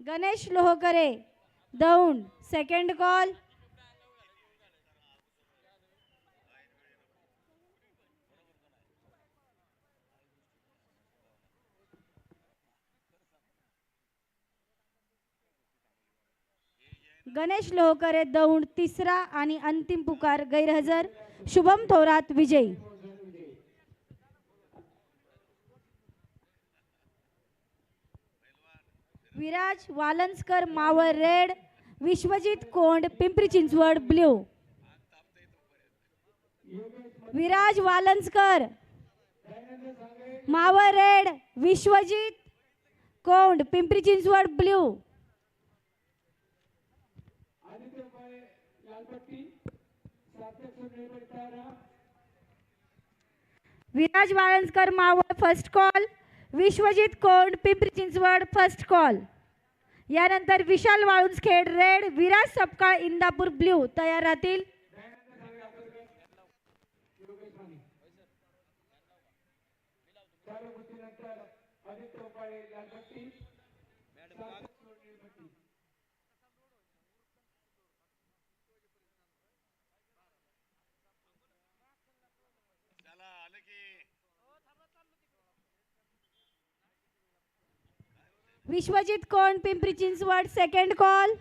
Ganesh Lohkare Daund second call Ganesh Lohkare Daund तिसरा आणि अंतिम पुकार गैरहजर. शुभम थोरात विजयी. Viraj Walanskar Maval red Vishwajit Kond Pimpri Chinchwad blue. Viraj Walanskar Maval red Vishwajit Kond Pimpri Chinchwad blue. Viraj Walanjkar Maval first call Vishwajit Kond Pimpri Chinchwad first call यानंतर Vishal Walunjkhed red Viraj Sapkal Indapur blue तयार राहतील विश्वजित कोण? Pimpri Chinchwad second call